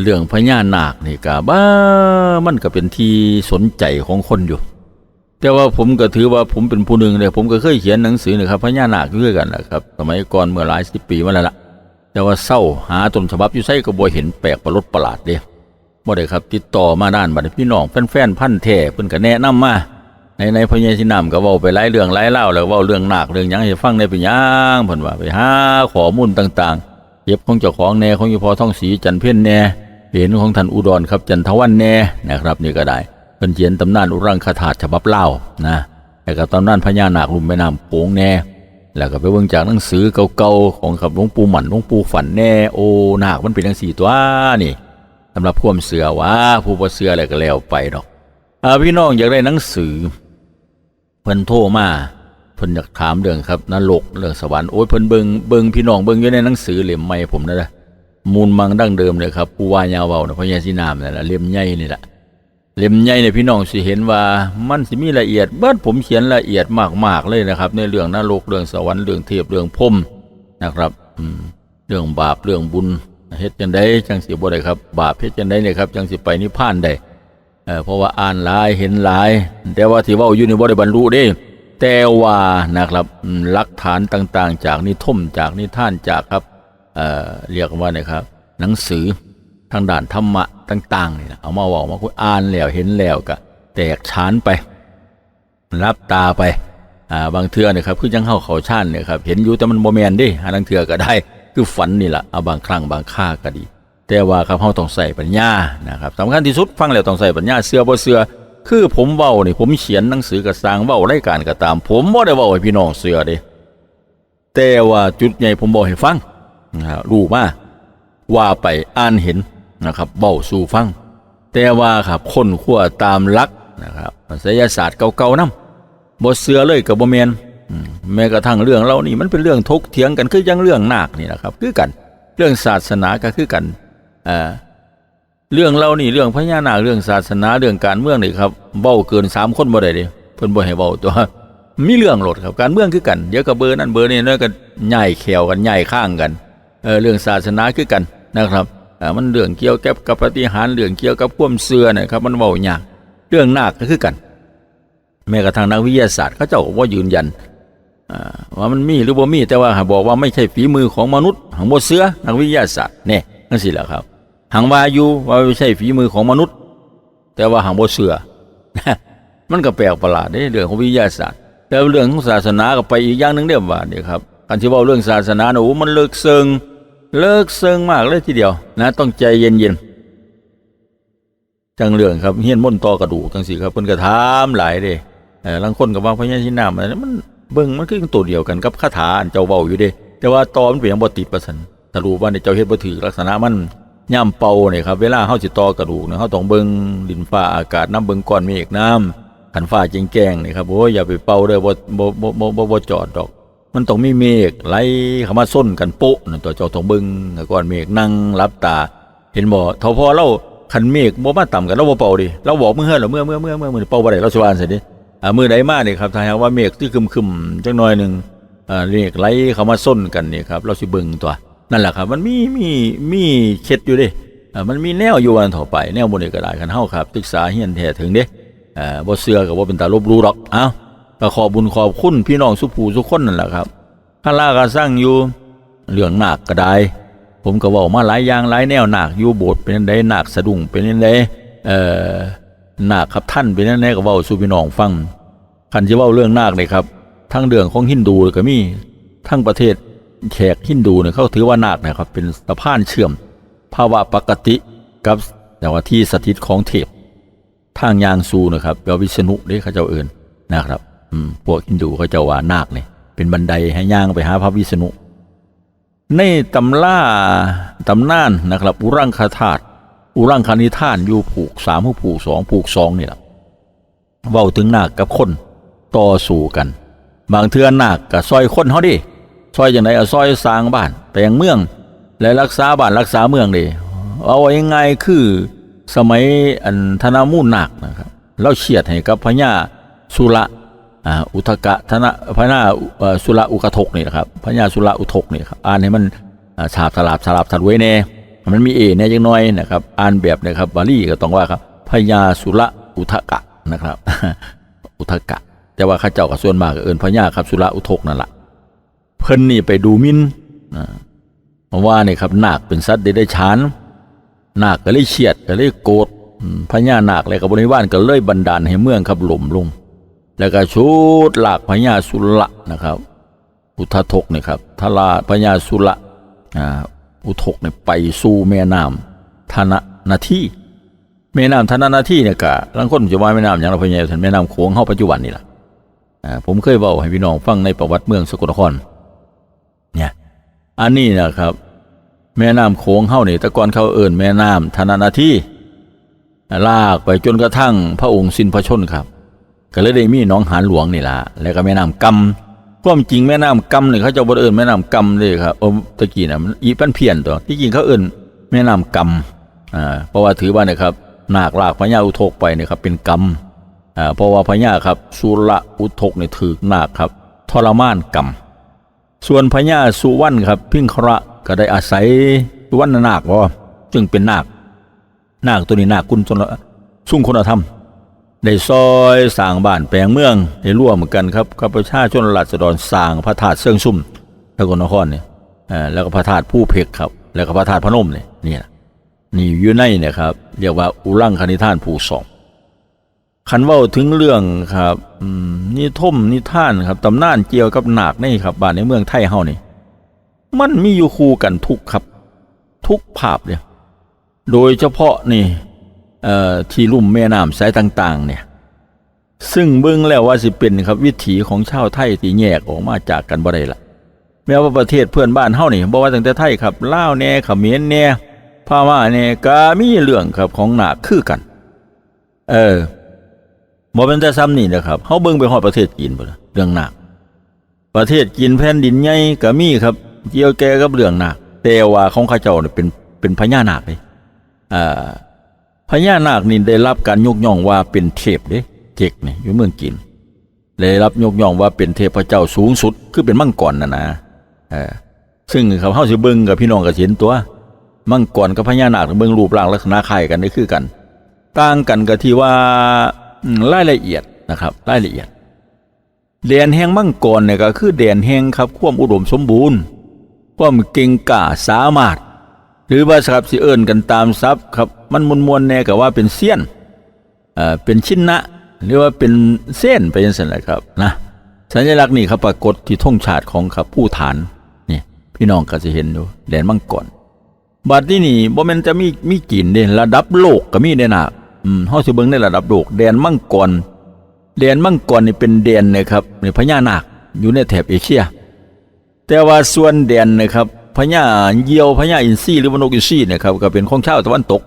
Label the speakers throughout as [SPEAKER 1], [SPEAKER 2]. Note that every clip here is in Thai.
[SPEAKER 1] เรื่องพญานาคนี่ก็บ้ามันก็เป็นที่สนใจของคนอยู่ แต่ว่าผมก็ถือว่าผมเป็นผู้หนึ่งเลยผมก็เคยเขียนหนังสือนะครับพญานาคด้วยกันนะครับสมัยก่อนเมื่อหลายสิบปีมาแล้วล่ะแต่ว่าเศร้าหาต้นฉบับอยู่ไสก็บ่เห็นแปลกประหลดประหลาดเด้บ่ได้ครับติดต่อมาด้านบัดพี่น้องแฟนๆพันแท้เพิ่นก็แนะนำมาในในพญาชินามก็เว้าไปหลายเรื่องหลายเล่าแล้วเว้าเรื่องนาคเรื่องหยังให้ฟังได้เป็นหยังเพิ่นว่าไปหาข้อมูลต่างๆเก็บของเจ้าของแน่ของอยู่พอท่องสีจันเพ่นแน่ เห็นของท่านอุดรครับจันทวันแน่นะครับนี่ก็ได้เพิ่นเขียนตำนานอุรังคาตุฉบับเล่านะแล้วก็ตำนานพญานาคลุมแม่น้ำโขงแน่ แล้วก็ไปเบิ่งจากหนังสือเก่าๆของกับหลวงปู่หมันหลวงปู่ฝันแน่โอ้นาคมันเป็นจังสี่ตัวนี่สำหรับควมเสือว่าผู้บ่เสืออะไรก็แล้วไปดอกอพี่น้องอยากได้หนังสือเพิ่นโทรมาเพิ่นอยากถามเรื่องครับนรกเรื่องสวรรค์โอ้ยเพิ่นเบิงเบิงพี่น้องเบิงอยู่ในหนังสือเล่มใหม่ผมนั่นแหละ มูลมังดั้งเดิมเลยครับผู้ว่ายาวเว้านะพญาสีนามนั่นแหละเล่มใหญ่นี่แหละเล่มใหญ่เนี่ยพี่น้องสิเห็นว่ามันสิมีละเอียด เบิดผมเขียนละเอียดมากๆเลยนะครับ ในเรื่องนรกเรื่องสวรรค์เรื่องเทพเรื่องพรมนะครับอืมเรื่องบาปเรื่องบุญเฮ็ดจังไดจังสิบ่ได้ครับ บาปเฮ็ดจังไดเนี่ยครับจังสิไปนิพพานได้เอ่อเพราะว่าอ่านหลายเห็นหลาย แต่ว่าที่ว่าอยู่ในบ่ได้บรรลุเด้ แต่ว่านะครับหลักฐานต่างๆ จากนิทมจากนิท่านจากครับ เอ่อเรียกว่านะครับ หนังสือทางด้านธรรมะต่างๆนี่นะเอามาเว่ามาคุยอ่านแล้วเห็นแล้วก็แตกฉานไป รับตาไปอ่าบางเทื่อเนี่ยครับคือจังเข้าเขาชานเนี่ยครับเห็นอยู่แต่มันโมแมนดิหาบางเทื่อก็ได้ คือฝันนี่แหละเอาบางครั้งบางค่าก็ดี แต่ว่าครับเฮาต้องใส่ปัญญานะครับสำคัญที่สุดฟังแล้วต้องใส่ปัญญาเสื้อบ่เสื้อคือผมเว้านี่ผมเขียนหนังสือกระสางเว้ารายการก็ตาม ผมบ่ได้เว้าให้พี่น้องเสื้อเด้แต่ว่าจุดใหญ่ผมบอกให้ฟัง รู้มาว่าไปอ่านเห็นนะครับเบ้าสู่ฟัง แต่ว่าครับคนขั้วตามลักนะครับไสยศาสตร์เก่าๆนำบ่เสือเลยกับบ่แม่นแม้กระทั่งเรื่องเรานี่มันเป็นเรื่องทกเถียงกันคือยังเรื่องนาคนี่นะครับคือกันเรื่องศาสนาก็คือกันอ่าเรื่องเรานี่เรื่องพญานาคเรื่องศาสนาเรื่องการเมืองนี่ครับเบ้าเกินสามคนบ่ได้เด้เพิ่นบ่ให้เบ้าตัวมีเรื่องโหลดครับการเมืองคือกันเดี๋ยวก็เบอร์นั่นเบอร์นี่แล้วก็ใหญ่แขวกันใหญ่ข้างกัน เเรื่องศาสนาคือกันนะครับมันเรื่องเกี่ยวกับกับปฏิหารเรื่องเกี่ยวกับควมเชื่อนะครับมันเว้ายากเรื่องนาคก็คือกัน แม้กระทั่งนักวิทยาศาสตร์เขาเจ้าก็บ่ยืนยันว่ามันมีหรือบ่มีแต่ว่าบอกว่าไม่ใช่ฝีมือของมนุษย์หังบ่เสือนักวิทยาศาสตร์เนี่ยนั่นสิแหละครับหังวาอยู่ว่าไม่ใช่ฝีมือของมนุษย์ แต่ว่าหังบ่เสือมันก็แปลกประหลาดเด้เรื่องของวิทยาศาสตร์ แต่เรื่องของศาสนาก็ไปอีกอย่างหนึ่งเด้อว่าเนี่ยครับการที่ว้าเรื่องศาสนาโอ้มันเลิกเซิง เลิกเซิงมากเลยทีเดียวนะต้องใจเย็นๆจังเรื่องครับเฮียนม่นตอกระดูกจังสิครับเพิ่นก็ถามหลายเด้เออลางคนก็ว่าพญาชินามอันนั้นมันเบิ่งมันคือตัวเดียวกันกับคาถาอันเจ้าเว้าอยู่เด้ แต่ว่าตอมันเป็นยังบ่ติดประสันถ้ารู้ว่าเนี่ยเจ้าเฮ็ดบ่ถือลักษณะมันย่ำเป่าเนี่ยครับเวลาเฮาสิตอกระดูกเนี่ยเฮาต้องเบิ่งดินฟ้าอากาศน้ำเบิ่งก้อนเมฆน้ำขันฟ้าแจ้งๆนี่ครับโอ้ยอย่าไปเป่าเด้อบ่บ่บ่บ่จอดดอก มันต้องมีเมฆไหลเข้ามาส้นกันโปะนั่นตัวเจ้าต้องเบิงก้อนเมฆนั่งรับตา เห็นบ่เท่าพอเราคันเมฆบ่มาต่ำกันเราบ่เป่าดิเราบอกมือเฮือนเหรอเมื่อเมื่อเมื่อเมื่อเมื่อเป่าบ่ได้เราสิว่าจังซี่ดิอ่ามือใดมาเนี่ยครับถ้าหากว่าเมฆที่คึมคึมจังหน่อยหนึ่งอ่าเมฆไหลเข้ามาส้นกันนี่ครับ เราสิเบิงตัวนั่นแหละครับ มันมีมีมีเคล็ดอยู่ด้อ่ามันมีแนวอยู่วันต่อไป แนวบนนี้ก็ได้กันเฮาครับศึกษาเฮียนแท้ถึงเด้อ่าบ่เชื่อก็บ่เป็นตาลบหลู่ดอกเอ้า ก็ขอบุญขอบคุณพี่น้องสุภูทุคนนั่นแหละครับข้าลาก็สร้างอยู่เรื่องหนาคก็ได้ ผมก็เว้ามาหลายอย่างหลายแนวหนาคอยู่โบสถ์เป็นจังไดนาคสะดุ้งเป็นจังไดเอ่อนาคครับท่านเป็นแน่ๆก็เว้าสู่พี่น้องฟังคันจะเว้าเรื่องนาคเลยครับทั้งเรื่องของฮินดูก็มีทั้งประเทศแขกฮินดูเนี่ยเขาถือว่านาคนะครับ เป็นสะพานเชื่อม ภาวะปกติกับแต่ว่าที่สถิตของเทพทางยางซูนะครับเปลวิษณุเด้ขาเจ้าเอินนะครับ พวกฮินดูเขาจ้าว่านาคเนี่ยเป็นบันไดให้ย่างไปหาพระวิษณุ ในตำล่าตำนานนะครับ อุรังคธาตุอุรังคานิท่านอยู่ผูกสามผูกสองผูกสองนี่แหละเว้าถึงนาคกับคนต่อสู้กัน บางเทือนาคกับซอยคนเขาดิซอยอย่างไรเอาซอยสร้างบ้านแปลงเมือง และรักษาบ้านรักษาเมืองดิเอาไว้ยังไงคือสมัยอันธนามูลนาคนะครับเราเฉียดให้กับพญาสุระ อุทกะธนะพญาเอ่อสุระอุกทกนี่นะครับพญาสุระอุทกนี่ครับอ่านให้มันฉาบสลับสลับสัดไว้แน่มันมีเอเนี่ยยังน้อยนะครับอ่านแบบนะครับบาลีก็ต้องว่าครับพญาสุระอุทกะนะครับ อุทกะ แต่ว่าข้าเจ้ากับส่วนมากก็เอินพญาครับสุระอุทกนั่นแหละเพิ่นนี่ไปดูมินอ่าว่านี่ครับนาคเป็นสัตว์เดรัจฉานนาคก็เลยเฉียดก็เลยโกรธพญานาคและกับบริวารก็เลยบันดาลให้เมืองครับหล่มลง แล้วก็ชุดหลากพญาสุระนะครับ อุททกเนี่ยครับทลาพญาสุระอ่าอุทกเนี่ยไปสู่แม่น้ำธนนาทีแม่น้ำธนนาทีเนี่ยกะลังคนจะว่าแม่น้ำอย่างเราพญาสันแม่น้ำโขงเข้าปัจจุบันนี่แหละอ่าผมเคยบอกให้พี่น้องฟังในประวัติเมืองสกลนครเนี่ยอันนี้นะครับ แม่น้ำโขงเข้าเนี่แต่ก่อนเข้าเอิ่นแม่น้ำธนนาทีลากไปจนกระทั่งพระองค์สิ้นพระชนครับ ก็เลยได้มีน้องหานหลวงนี่ล่ะแล้วก็แม่น้ำกำความจริงแม่น้ำกำเนี่ยเขาจะบ่เอิ้นแม่น้ำกำเลยครับโอ้ตะกี้น่ะมันอีปันเพี้ยนตัวที่จริงเขาเอิ้นแม่น้ำกำอ่าเพราะว่าถือว่าเนี่ยครับนาคลากพญาอุทกไปเนี่ยครับเป็นกรรมอ่าเพราะว่าพญาครับสุระอุทกเนี่ยถือนาคครับทรมานกรรมส่วนพญาสุวรรณครับพิงคระก็ได้อาศัยสุวรรณนาคว่าจึงเป็นนาค นาคตัวนี้นาคกุลชนละสุ่งคุณธรรม ได้ซอยสร้างบ้านแปลงเมืองได้ร่วมกันครับกับประชาชนราษฎรสร้างพระธาตุเสื่องซุ่มสกลนครเนี่ยแล้วก็พระธาตุผู้เพกครับ แล้วก็พระธาตุพนมเนี่ยนี่นี่อยู่ในเนี่ยครับเรียกว่าอุรังคณิธานผู้สองคันเว่าถึงเรื่องครับอืมนิทมนิท่านครับตำนานเกี่ยวกับหนาคนี่ครับบ้านในเมืองไทยเฮานี่ มันมีอยู่คู่กันทุกครับ ทุกภาพเนี่ยโดยเฉพาะนี่ ที่ลุ่มแม่น้ำสายต่าง ๆ เนี่ย ซึ่งเบิ่งแล้วว่าสิเป็นครับวิถีของชาวไทยที่แยกออกมาจากกันบ่ได้ละแม้ว่าประเทศเพื่อนบ้านเฮานี่บ่ว่าตั้งแต่ไทยครับลาวแน่เขมรแน่พม่าแน่ก็มีเรื่องครับของหนาคือกัน เออบ่เป็นแต่ซ้ำนี่นะครับเฮาเบิ่งไปฮอดประเทศจีนพุ่ล่ะเรื่องหนาคประเทศจีนแผ่นดินใหญ่ก็มีครับเกี่ยวแก่กับเรื่องหนาคแต่ว่าของข้าเจ้าเนี่ยเป็นเป็นพญานาคเลยอ่า พญานาคนี่ได้รับการยกย่องว่าเป็นเทพเด้เจกนี่อยู่เมืองจีนได้รับยกย่องว่าเป็นเทพเจ้าสูงสุด คือเป็นมังกรน่ะนะเออซึ่งเขาเฮาสิเบิ่งกับพี่น้องก็สิเห็นตัว มังกรกับพญานาคเบิ่งรูปร่างลักษณะคล้ายกันได้คือกัน ต่างกันก็ที่ว่ารายละเอียดนะครับรายละเอียดแดนแห่งมังกรเนี่ยก็คือแดนแห่งครับความอุดมสมบูรณ์ ความเก่งกาสามารถ หรือว่าครับสิเอิ้นกันตามศัพท์ครับ มันมวลๆแน่ก็ว่าเป็นเซียนเอ่อเป็นชิ้นนะหรือว่าเป็นเส้นไปจังซั่นแหละครับนะสัญลักษณ์นี่ครับปรากฏที่ธงชาติของครับผู้ฐานนี่พี่น้องก็จะเห็นอยู่แดนมังกรบัดนี้นี่บ่แม่นจะมีมีกินเด้ระดับโลกก็มีเด้นะอืมเฮาสิเบิ่งในระดับโลกแดนมังกรแดนมังกรนี่เป็นแดนนะครับในพญานาคอยู่ในแถบเอเชีย แต่ว่าส่วนแดนนะครับ พญาเยี่ยวพญาอินทรีหรือว่านกอินทรีเนี่ยครับก็เป็นของชาวตะวันตก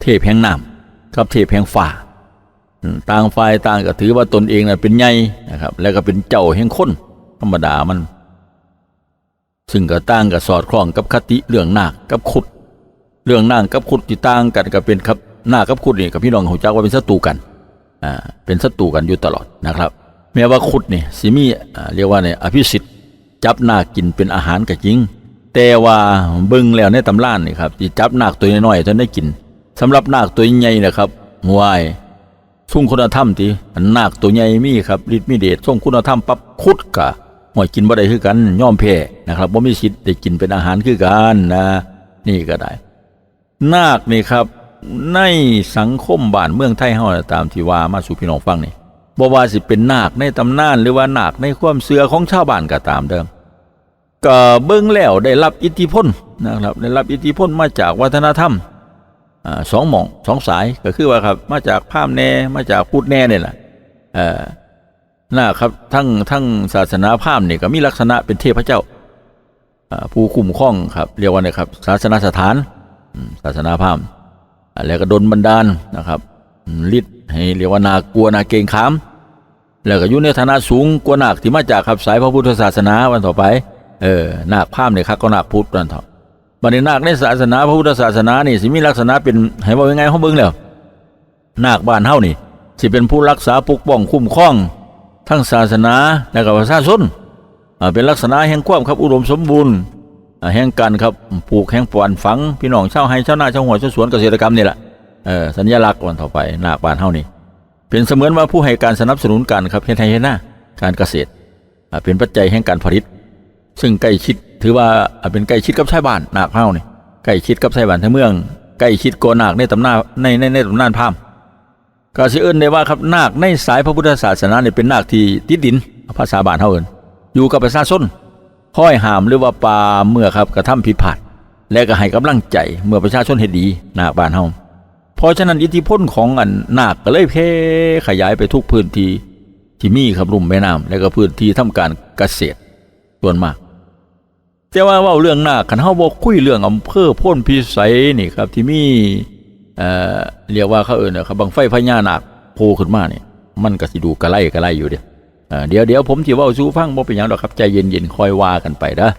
[SPEAKER 1] เทพแห่งน้ำกับเทพแห่งฟ้าต่างฝ่ายต่างก็ถือว่าตนเองน่ะเป็นใหญ่นะครับ แล้วก็เป็นเจ้าแห่งคนธรรมดามัน ซึ่งก็ต่างกับสอดคล้องกับคติเรื่องนาคกับขุด เรื่องนางกับขุดที่ต่างกันก็เป็นครับนาคกับขุดนี่กับพี่น้องหูจักว่าเป็นศัตรูกันอ่าเป็นศัตรูกันอยู่ตลอดนะครับ แม้ว่าขุดนี่สิมีอ่าเรียกว่าเนี่ยอภิสิทธิ์ จับนาคกินเป็นอาหารก็จริง แต่ว่าเบิ่งแล้วในตำรานนี่ครับที่จับนาคตัวน้อยๆจนได้กินสำหรับนาคตัวใหญ่นะครับหวายสุ่งคุณธรรมที่นาคตัวใหญ่มีครับฤทธิ์มีเดชส่งคุณธรรมปั๊บขุดกะหวยกินบ่ได้คือกันย่อมแพ้นะครับบ่มีสิทธิ์ได้กินเป็นอาหารคือกันนะนี่ก็ได้ นาคนี่ครับ ในสังคมบ้านเมืองไทยเฮาตามที่ว่ามาสู่พี่น้องฟังนี่ บ่ว่าสิเป็นนาคในตำนานหรือว่านาคในความเชื่อของชาวบ้านก็ตามเดิมก็เบิ่งแล้วได้รับอิทธิพลนะครับได้รับอิทธิพลมาจากวัฒนธรรมอสองหม่องสองสายก็คือว่าครับมาจากพราหมณ์แน่มาจากพุทธแน่เนี่ยแหละนาครับทั้งทั้งศาสนาพราหมณ์นี่ก็มีลักษณะเป็นเทพเจ้าผู้คุ้มครองครับเรียกว่าเนี่ยครับศาสนาสถานศาสนาพราหมณ์อ่าแล้วก็ดนบันดาลนะครับฤทธิ์ให้เรียกว่านา กลัวนาเกงขาม แล้วก็อยู่ในฐานะสูงกว่านาคที่มาจากขับสายพระพุทธศาสนาวันต่อไป เออนาคพามเนี่ยครับก็นาคพุทธนั่นเถอะบัดนี้นาคในศาสนาพระพุทธศาสนานี่สิมีลักษณะเป็นให้ว่ายังไงเขาเบิ่งแล้วนาคบ้านเฮานี่สิเป็นผู้รักษาปกป้องคุ้มครอง ทั้งศาสนาและก็ประชาชนเป็นลักษณะแห่งความครับอุดมสมบูรณ์แห่งกันครับปลูกแห่งปวนฝัง พี่น้องชาวไร่ชาวนาชาวหัวชาวสวนเกษตรกรรมนี่แหละเออสัญลักษณ์วันต่อไปนาคบ้านเฮานี่ เป็นเสมือนว่าผู้ให้การสนับสนุนการครับเฮ็ดไร่เฮ็ดนาการเกษตรเป็นปัจจัยแห่งการผลิต ซึ่งใกล้ชิดถือว่าเป็นใกล้ชิดกับชาวบ้านนาคเฮานี่ใกล้ชิดกับชาวบ้านทั้งเมือง ใกล้ชิดโกนาคในตำนานในในในตำนานพามณ์ก็สิเอิ้นได้ว่าครับนาคในสายพระพุทธศาสนาเนี่ยเป็นนาคที่ติดดินภาษาบ้านเฮาเอิ้นอยู่กับประชาชนคอยห้ามหรือว่าปราเมื่อครับกระทำผิดพลาดและก็ให้กำลังใจเมื่อประชาชนเฮ็ดดีนาคบ้านเฮา เพราะฉะนั้นอิทธิพลของอันนาคก็เลยแพ่ขยายไปทุกพื้นที่ที่มีครับลุ่มแม่น้ำและก็พื้นที่ทำการเกษตรส่วนมาก แต่ว่าเว่าเรื่องนาคคันเฮาบ่คุยเรื่องอำเภอพ้นพิสัยนี่ครับที่มีเอ่อเรียกว่าเขาเอิ้นะครับบังไฟพญานาคโผล่ขึ้นมาเนี่ยมันก็สิดูกระไรกระไรอยู่เด้เดี๋ยวเดี๋ยวผมสิเว้าสู่ฟังบ่เป็นหยังดอกครับใจเย็นๆคอยว่ากันไปเด้อ